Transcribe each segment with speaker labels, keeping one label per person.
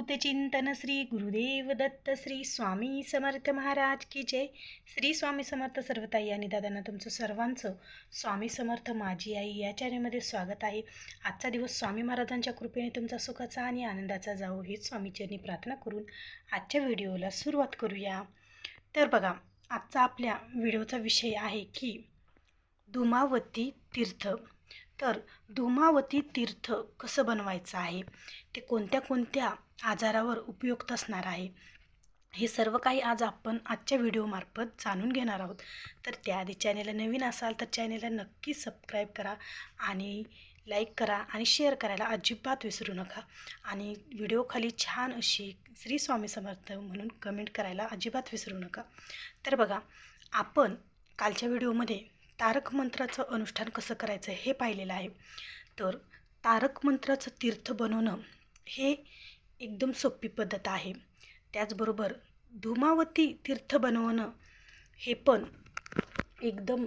Speaker 1: अवधूत चिंतन श्री गुरुदेव दत्त श्री स्वामी समर्थ महाराज की जय. श्री स्वामी समर्थ सर्वताई आणि दादांना तुमचं सर्वांचं स्वामी समर्थ माझी आई या चॅनलमध्ये स्वागत आहे. आजचा दिवस स्वामी महाराजांच्या कृपेने तुमचा सुखाचा आणि आनंदाचा जावो हीच स्वामीचरणी प्रार्थना करून आजच्या व्हिडिओला सुरुवात करूया. तर बघा आजचा आपल्या व्हिडिओचा विषय आहे की धुमावती तीर्थ. तर धुमावती तीर्थ कसं बनवायचं आहे? ते कोणत्या कोणत्या आजारावर उपयुक्त असणार आहे. हे सर्व काही आज आपण आजच्या व्हिडिओमार्फत जाणून घेणार आहोत. तर त्याआधी चॅनेलला नवीन असाल तर चॅनेलला नक्की सबस्क्राईब करा आणि लाईक करा आणि शेअर करायला अजिबात विसरू नका. आणि व्हिडिओखाली छान अशी श्री स्वामी समर्थ म्हणून कमेंट करायला अजिबात विसरू नका. तर बघा आपण कालच्या व्हिडिओमध्ये तारक मंत्राचं अनुष्ठान कसं करायचं हे पाहिलेलं आहे. तर तारक मंत्राचं तीर्थ बनवणं हे एकदम सोपी पद्धत आहे. त्याचबरोबर धुमावती तीर्थ बनवणं हे पण एकदम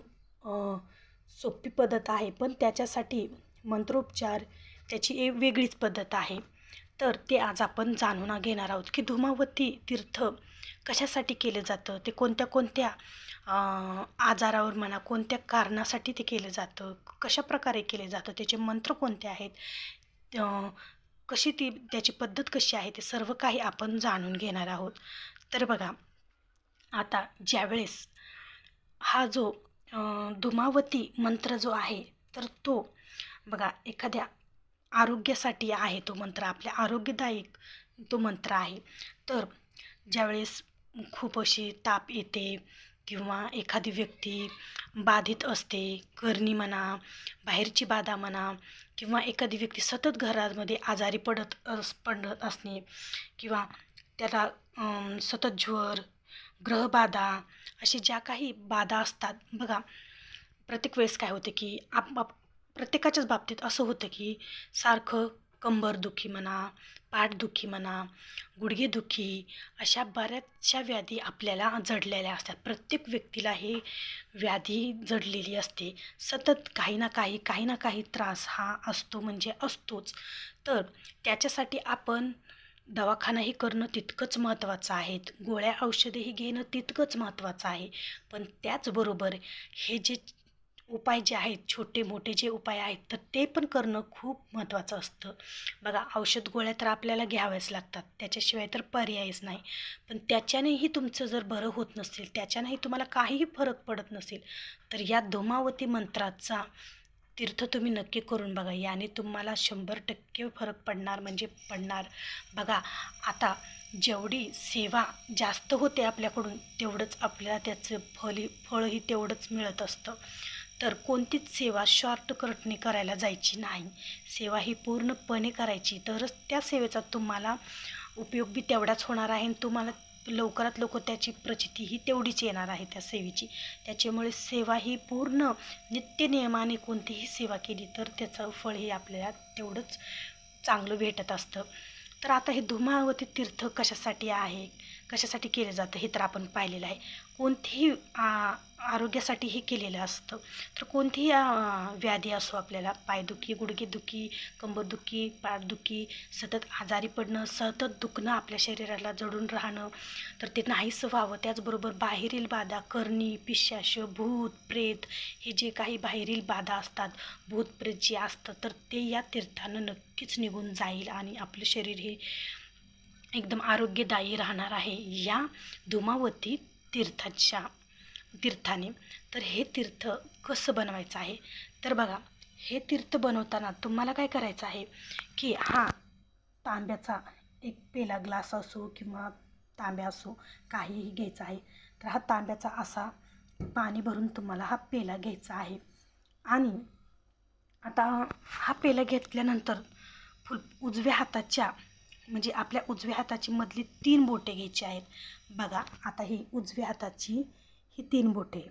Speaker 1: सोपी पद्धत आहे. पण त्याच्यासाठी मंत्रोपचार त्याची एक वेगळीच पद्धत आहे. तर ते आज आपण जाणून घेणार आहोत की धुमावती तीर्थ कशासाठी केलं जातं? ते कोणत्या कोणत्या आजारावर म्हणा कोणत्या कारणासाठी ते केलं जातं? कशा प्रकारे केले जातं? त्याचे मंत्र कोणते आहेत? कशी ती त्याची पद्धत कशी आहे ते सर्व काही आपण जाणून घेणार आहोत. तर बघा आता ज्यावेळेस हा जो धुमावती मंत्र जो आहे तर तो बघा एखाद्या आरोग्यासाठी आहे तो मंत्र आपल्या आरोग्यदायक तो मंत्र आहे. तर ज्यावेळेस खूप अशी ताप येते किंवा एखादी व्यक्ती बाधित असते करणी म्हणा बाहेरची बाधा म्हणा किंवा एखादी व्यक्ती सतत घरामध्ये आजारी पडत अस पडत असणे किंवा त्याला सतत ज्वर ग्रहबाधा अशी ज्या काही बाधा असतात. बघा प्रत्येक वेळेस काय होतं की आप आप प्रत्येकाच्याच बाबतीत असं होतं की सारखं कंबरदुखी म्हणा पाठदुखी म्हणा गुडघेदुखी अशा बऱ्याचशा व्याधी आपल्याला जडलेल्या असतात. प्रत्येक व्यक्तीला ही व्याधी जडलेली असते. सतत काही ना काही काही ना काही त्रास हा असतो म्हणजे असतोच. तर त्याच्यासाठी आपण दवाखानाही करणं तितकंच महत्त्वाचं आहे. गोळ्या औषधेही घेणं तितकंच महत्त्वाचं आहे. पण त्याचबरोबर हे जे उपाय जे आहेत छोटे मोठे जे उपाय आहेत तर ते पण करणं खूप महत्त्वाचं असतं. बघा औषध गोळ्या तर आपल्याला घ्याव्याच लागतात. त्याच्याशिवाय तर पर्यायच नाही. पण त्याच्यानेही तुमचं जर बरं होत नसेल त्याच्यानेही तुम्हाला काहीही फरक पडत नसेल तर या धुमावती मंत्राचा तीर्थ तुम्ही नक्की करून बघा. याने तुम्हाला शंभर टक्के फरक पडणार म्हणजे पडणार. बघा आता जेवढी सेवा जास्त होते आपल्याकडून तेवढंच आपल्याला त्याचं फल फळही तेवढंच मिळत असतं. तर कोणतीच सेवा शॉर्टकटने करायला जायची नाही. सेवा ही पूर्णपणे करायची. तरच त्या सेवेचा तुम्हाला उपयोग बी तेवढाच होणार आहे आणि तुम्हाला लवकरात लवकर त्याची प्रचिती ही तेवढीच येणार आहे त्या सेवेची. त्याच्यामुळे सेवा ही पूर्ण नित्य नियमाने कोणतीही सेवा केली तर त्याचं फळ हे आपल्याला तेवढंच चांगलं भेटत असतं. तर आता हे धुमावती तीर्थ कशासाठी आहे? कशासाठी केलं जातं हे तर आपण पाहिलेलं आहे. कोणतीही आरोग्यासाठी हे केलेलं असतं. तर कोणतीही व्याधी असो आपल्याला पायदुखी गुडघेदुखी कंबरदुखी पाठदुखी सतत आजारी पडणं सतत दुखणं आपल्या शरीराला जडून राहणं तर ते नाहीच व्हावं. त्याचबरोबर बाहेरील बाधा करणी पिशाश भूत प्रेत हे जे काही बाहेरील बाधा असतात भूत प्रेत जे असतं तर ते या तीर्थानं नक्कीच निघून जाईल आणि आपलं शरीर हे एकदम आरोग्यदायी राहणार आहे. या धुमावती तीर्थाच्या तीर्थाने. तर हे तीर्थ कसं बनवायचं आहे? तर बघा हे तीर्थ बनवताना तुम्हाला काय करायचं आहे की हा तांब्याचा एक पेला ग्लास असो किंवा तांब्या असो काहीही घ्यायचा आहे. तर हा तांब्याचा असा पाणी भरून तुम्हाला हा पेला घ्यायचा आहे. आणि आता हा पेला घेतल्यानंतर फुल उजव्या हाताच्या म्हणजे आपल्या उजव्या हाताची मधली तीन बोटे घ्यायची आहेत. बघा आता ही उजव्या हाताची ही तीन बोटे.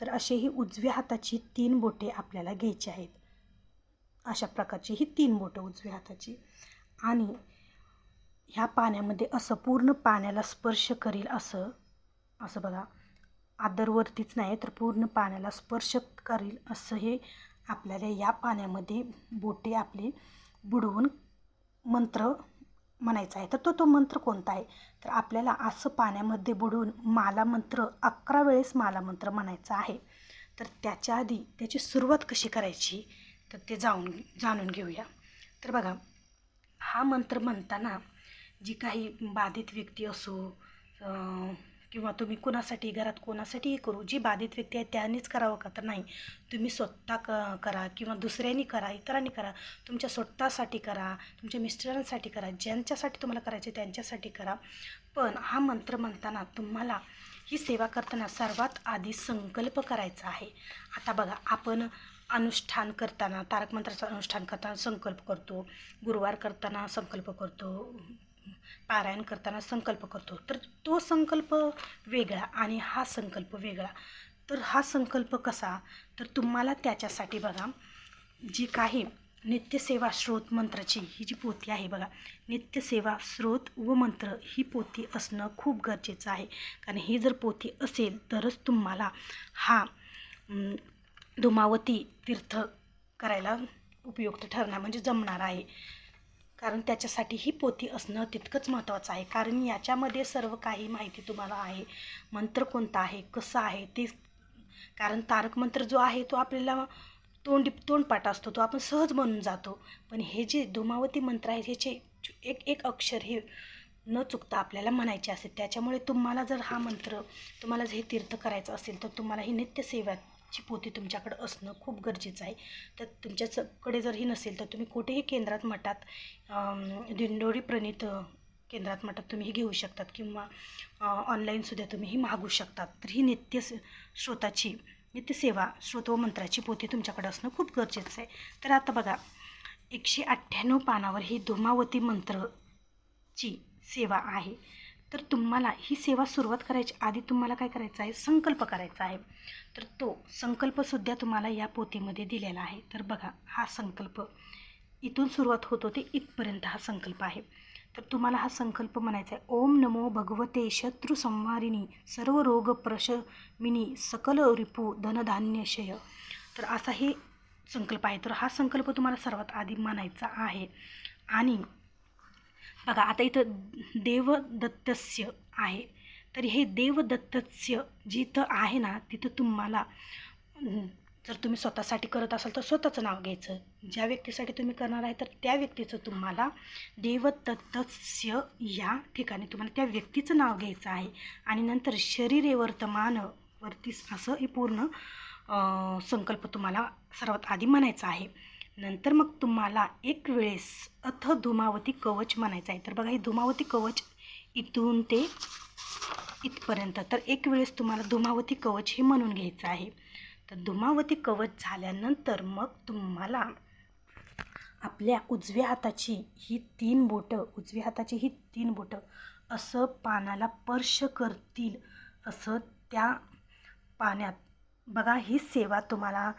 Speaker 1: तर असे ही उजव्या हाताची तीन बोटे आपल्याला घ्यायची आहेत. अशा प्रकारची ही तीन बोटं उजव्या हाताची. आणि ह्या पाण्यामध्ये असं पूर्ण पाण्याला स्पर्श करील असं असं बघा आदरवरतीच नाही तर पूर्ण पाण्याला स्पर्श करील असं हे आपल्याला या पाण्यामध्ये बोटे आपले बुडवून मंत्र म्हणायचा आहे. तर तो तो मंत्र कोणता आहे? तर आपल्याला असं पाण्यामध्ये बुडून माला मंत्र अकरा वेळेस माला मंत्र म्हणायचा आहे. तर त्याच्या आधी त्याची सुरुवात कशी करायची? तर ते जाऊन जाणून घेऊया. तर बघा हा मंत्र म्हणताना जी काही बाधित व्यक्ती असो किंवा तुम्ही कोणासाठी घरात कोणासाठीही करू. जी बाधित व्यक्ती आहे त्यांनीच करावं का? तर नाही. तुम्ही स्वतः क करा किंवा दुसऱ्यांनी करा इतरांनी करा. तुमच्या स्वतःसाठी करा तुमच्या मिस्टरांसाठी करा. ज्यांच्यासाठी तुम्हाला करायचे त्यांच्यासाठी करा. पण हा मंत्र म्हणताना तुम्हाला ही सेवा करताना सर्वात आधी संकल्प करायचा आहे. आता बघा आपण अनुष्ठान करताना तारक मंत्राचं अनुष्ठान करताना संकल्प करतो. गुरुवार करताना संकल्प करतो. पारायण करताना संकल्प करतो. तर तो संकल्प वेगळा आणि हा संकल्प वेगळा. तर हा संकल्प कसा? तर तुम्हाला त्याच्यासाठी बघा जी काही नित्यसेवा स्रोत मंत्राची ही जी पोथी आहे बघा नित्यसेवा स्रोत व मंत्र ही पोथी असणं खूप गरजेचं आहे. कारण ही जर पोथी असेल तरच तुम्हाला हा धुमावती तीर्थ करायला उपयुक्त ठरणार म्हणजे जमणार आहे. कारण त्याच्यासाठी ही पोथी असणं तितकंच महत्त्वाचं आहे. कारण याच्यामध्ये सर्व काही माहिती तुम्हाला आहे. मंत्र कोणता आहे? कसं आहे? ते कारण तारक मंत्र जो आहे तो आपल्याला तोंड तोंडपाठ असतो. तो आपण सहज बनून जातो. पण हे जे धुमावती मंत्र आहे ह्याचे एक एक अक्षर हे न चुकता आपल्याला म्हणायचे असते. त्याच्यामुळे तुम्हाला जर हा मंत्र तुम्हाला जर हे तीर्थ करायचं असेल तर तुम्हाला ही नित्यसेवा ची पोथी तुमच्याकडे असणं खूप गरजेचं आहे. तर तुमच्याकडे जर ही नसेल तर तुम्ही कुठेही केंद्रात मठात दिंडोरी प्रणित केंद्रात मठात तुम्ही ही घेऊ शकतात किंवा ऑनलाईनसुद्धा तुम्ही ही मागू शकतात. तर ही नित्य श्रोताची नित्यसेवा स्रोत व मंत्राची पोथी तुमच्याकडे असणं खूप गरजेचं आहे. तर आता बघा एकशे अठ्ठ्याण्णव पानावर ही धुमावती मंत्रची सेवा आहे. तर तुम्हाला ही सेवा सुरुवात करायची आधी तुम्हाला काय करायचं आहे? संकल्प करायचा आहे. तर तो संकल्पसुद्धा तुम्हाला या पोथीमध्ये दिलेला आहे. तर बघा हा संकल्प इथून सुरुवात होत ते इथपर्यंत हा संकल्प आहे. तर तुम्हाला हा संकल्प म्हणायचा आहे ओम नमो भगवते शत्रुसंहारिणी सर्व रोग प्रशमिनी सकल रिपू धनधान्यशय तर असा हे संकल्प आहे. तर हा संकल्प तुम्हाला सर्वात आधी म्हणायचा आहे. आणि बघा आता इथं देवदत्तस्य आहे. तर हे देवदत्तस्य जिथं आहे ना तिथं तुम्हाला जर तुम्ही स्वतःसाठी करत असाल तर स्वतःचं नाव घ्यायचं. ज्या व्यक्तीसाठी तुम्ही करणार आहे तर त्या व्यक्तीचं तुम्हाला देवदत्तस्य या ठिकाणी तुम्हाला त्या व्यक्तीचं नाव घ्यायचं आहे. आणि नंतर शरीरे वर्तमान वरती असं हे पूर्ण संकल्प तुम्हाला सर्वात आधी म्हणायचा आहे. नंतर मग तुम्हाला एक वेळेस अथ धुमावती कवच म्हणायचं आहे. तर बघा हे धुमावती कवच इथून ते इथपर्यंत. तर एक वेळेस तुम्हाला धुमावती कवच हे म्हणून घ्यायचं आहे. तर धुमावती कवच झाल्यानंतर मग तुम्हाला आपल्या उजव्या हाताची ही तीन बोटं उजव्या हाताची ही तीन बोटं असं पानाला स्पर्श करतील असं त्या पाण्यात. बघा ही सेवा तुम्हाला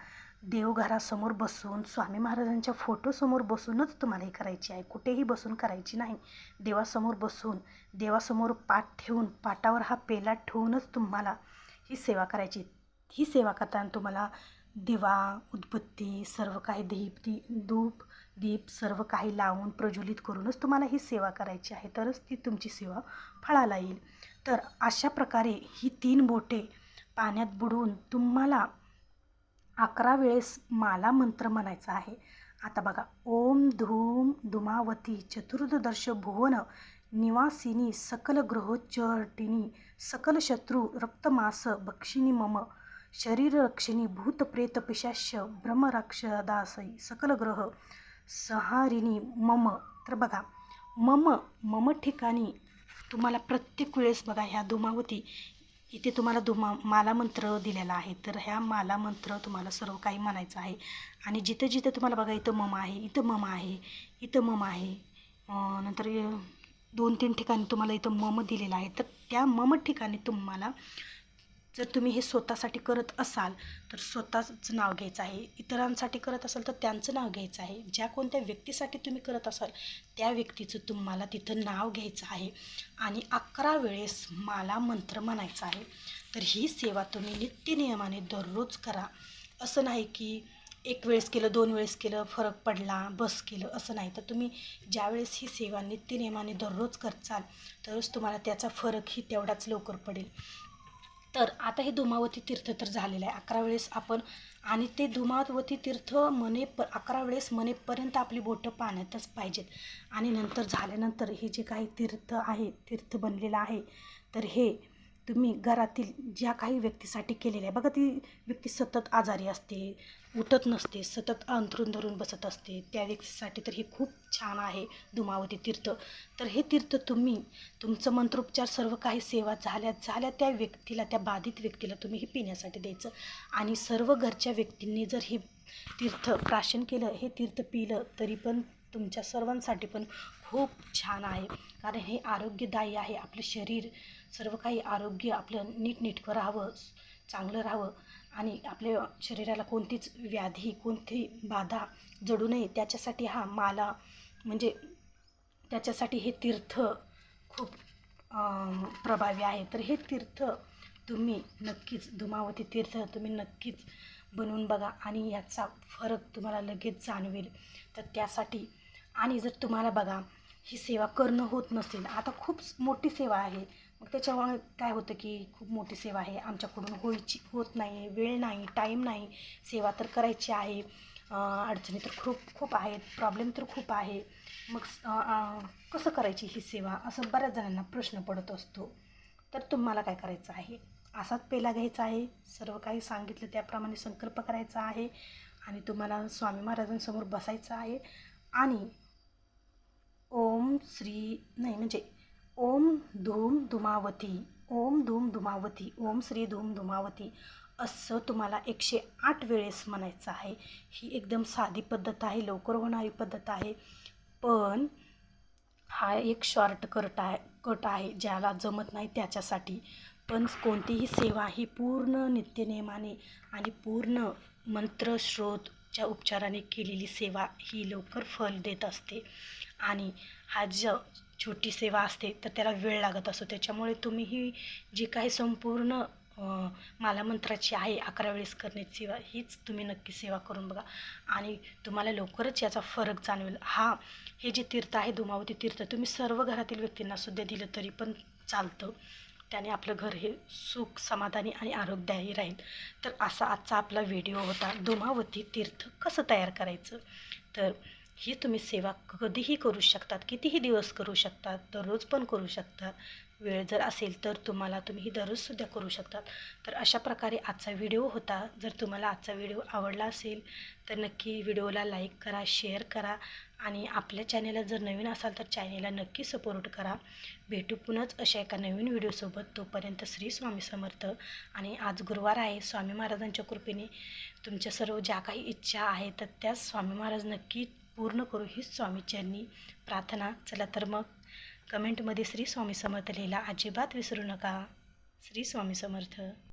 Speaker 1: देवघरासमोर बसून स्वामी महाराजांच्या फोटोसमोर बसूनच तुम्हाला ही करायची आहे. कुठेही बसून करायची नाही. देवासमोर बसून देवासमोर पाठ ठेवून पाटावर हा पेला ठेवूनच तुम्हाला ही सेवा करायची ही सेवा करताना तुम्हाला दिवा उदबत्ती सर्व काही दीप दी धूप दीप सर्व काही लावून प्रज्वलित करूनच तुम्हाला ही सेवा करायची आहे. तरच ती तुमची सेवा फळाला येईल. तर अशा प्रकारे ही तीन बोटे पाण्यात बुडवून तुम्हाला अकरा वेळेस माला मंत्र म्हणायचा आहे. आता बघा ओम धूम धुमावती चतुर्दर्श भुवन निवासिनी सकल ग्रहोच्चटिनी सकल शत्रू रक्तमास भक्षिणी मम शरीररक्षिणी भूतप्रेत पिशाश्य ब्रह्मराक्षदासई सकल ग्रह सहारिणी मम. तर बघा मम मम ठिकाणी तुम्हाला प्रत्येक वेळेस बघा ह्या धुमावती इथे तुम्हाला दुमा माला मंत्र दिलेला आहे. तर ह्या माला मंत्र तुम्हाला सर्व काही म्हणायचं आहे. आणि जिथं जिथं तुम्हाला बघा इथं मम आहे इथं मम आहे इथं मम आहे. नंतर दोन तीन ठिकाणी तुम्हाला इथं मम दिलेलं आहे. तर त्या मम ठिकाणी तुम्हाला जर तुम्ही हे स्वतःसाठी करत असाल तर स्वतःचं नाव घ्यायचं आहे. इतरांसाठी करत असाल तर त्यांचं नाव घ्यायचं आहे. ज्या कोणत्या व्यक्तीसाठी तुम्ही करत असाल त्या व्यक्तीचं तुम्हाला तिथं नाव घ्यायचं आहे. आणि अकरा वेळेस मला मंत्र म्हणायचा आहे. तर ही सेवा तुम्ही नित्यनियमाने दररोज करा. असं नाही की एक वेळेस केलं दोन वेळेस केलं फरक पडला बस केलं असं नाही. तर तुम्ही ज्यावेळेस ही सेवा नित्यनियमाने दररोज करचाल तरच तुम्हाला त्याचा फरकही तेवढाच लवकर पडेल. तर आता हे धुमावती तीर्थ तर झालेलं आहे. अकरा वेळेस आपण आणि ते धुमावती तीर्थ मने प अकरा वेळेस मनेपर्यंत आपली बोटं पाण्यातच पाहिजेत. आणि नंतर झाल्यानंतर हे जे काही तीर्थ आहे तीर्थ बनलेलं आहे तर हे तुम्ही घरातील ज्या काही व्यक्तीसाठी केलेलं आहे. बघा ती व्यक्ती सतत आजारी असते उठत नसते सतत अंथरून धरून बसत असते. त्या व्यक्तीसाठी तर हे खूप छान आहे धुमावती तीर्थ. तर हे तीर्थ तुम्ही तुमचं मंत्रोपचार सर्व काही सेवा झाल्या झाल्या त्या व्यक्तीला त्या बाधित व्यक्तीला तुम्ही हे पिण्यासाठी द्यायचं. आणि सर्व घरच्या व्यक्तींनी जर हे तीर्थ प्राशन केलं हे तीर्थ पिलं तरी पण तुमच्या सर्वांसाठी पण खूप छान आहे. कारण हे आरोग्यदायी आहे आपलं शरीर सर्व काही आरोग्य आपलं नीटनेटकं राहावं चांगलं राहावं आणि आपल्या शरीराला कोणतीच व्याधी कोणती बाधा जडू नये त्याच्यासाठी हा माला म्हणजे त्याच्यासाठी हे तीर्थ खूप प्रभावी आहे. तर हे तीर्थ तुम्ही नक्कीच धुमावती तीर्थ तुम्ही नक्कीच बनवून बघा आणि याचा फरक तुम्हाला लगेच जाणवेल. तर त्यासाठी आणि जर तुम्हाला बघा ही सेवा करणं होत नसेल. आता खूप मोठी सेवा आहे. मग त्याच्यामुळे काय होतं की खूप मोठी सेवा आहे. आमच्याकडून होईची होत नाही वेळ नाही टाईम नाही. सेवा तर करायची आहे. अडचणी तर खूप खूप आहेत. प्रॉब्लेम तर खूप आहे. मग कसं करायची ही सेवा? असं बऱ्याच जणांना प्रश्न पडत असतो. तर तुम्हाला काय करायचं आहे? असाच पेला घ्यायचा आहे. सर्व काही सांगितलं त्याप्रमाणे संकल्प करायचा आहे. आणि तुम्हाला स्वामी महाराजांसमोर बसायचं आहे. आणि ओम श्री नाही म्हणजे ओम धूम धुमावती ओम धूम धुमावती ओम श्री धूम धुमावती असं तुम्हाला एकशे आठ वेळेस म्हणायचं आहे. ही एकदम साधी पद्धत आहे लवकर होणारी पद्धत आहे. पण हा एक शॉर्ट कट आहे कट आहे ज्याला जमत नाही त्याच्यासाठी. पण कोणतीही सेवा ही पूर्ण नित्यनियमाने आणि पूर्ण मंत्र श्रोतच्या उपचाराने केलेली सेवा ही लवकर फल देत असते. आणि हा ज छोटी सेवा असते तर त्याला वेळ लागत असतो. त्याच्यामुळे तुम्ही ही जी काही संपूर्ण मालामंत्राची माला मंत्राची आहे अकरा वेळेस करण्याची सेवा हीच तुम्ही नक्की सेवा करून बघा. आणि तुम्हाला लवकरच याचा फरक जाणवेल. हा हे जे तीर्थ आहे धुमावती तीर्थ तुम्ही सर्व घरातील व्यक्तींना सुद्धा दिलं तरी पण चालतं. त्याने आपलं घर हे सुख समाधानी आणि आरोग्यदायी राहील. तर असा आजचा आपला व्हिडिओ होता धुमावती तीर्थ कसं तयार करायचं? तर ही तुम्ही सेवा कधीही करू शकतात कितीही दिवस करू शकतात दररोज पण करू शकतात. वेळ जर असेल तर तुम्हाला तुम्ही ही दररोजसुद्धा करू शकतात. तर अशा प्रकारे आजचा व्हिडिओ होता. जर तुम्हाला आजचा व्हिडिओ आवडला असेल तर नक्की व्हिडिओला लाईक करा शेअर करा आणि आपल्या चॅनेलला जर नवीन असाल तर चॅनेलला नक्की सपोर्ट करा. भेटू पुन्हाच अशा एका नवीन व्हिडिओसोबत. तोपर्यंत श्री स्वामी समर्थ आणि आज गुरुवार आहे. स्वामी महाराजांच्या कृपेने तुमच्या सर्व ज्या काही इच्छा आहेत तर त्या स्वामी महाराज नक्की पूर्ण करू हीच स्वामीच्यांनी प्रार्थना. चला तर मग कमेंटमध्ये श्री स्वामी समर्थ लिहिला. अजिबात विसरू नका. श्री स्वामी समर्थ.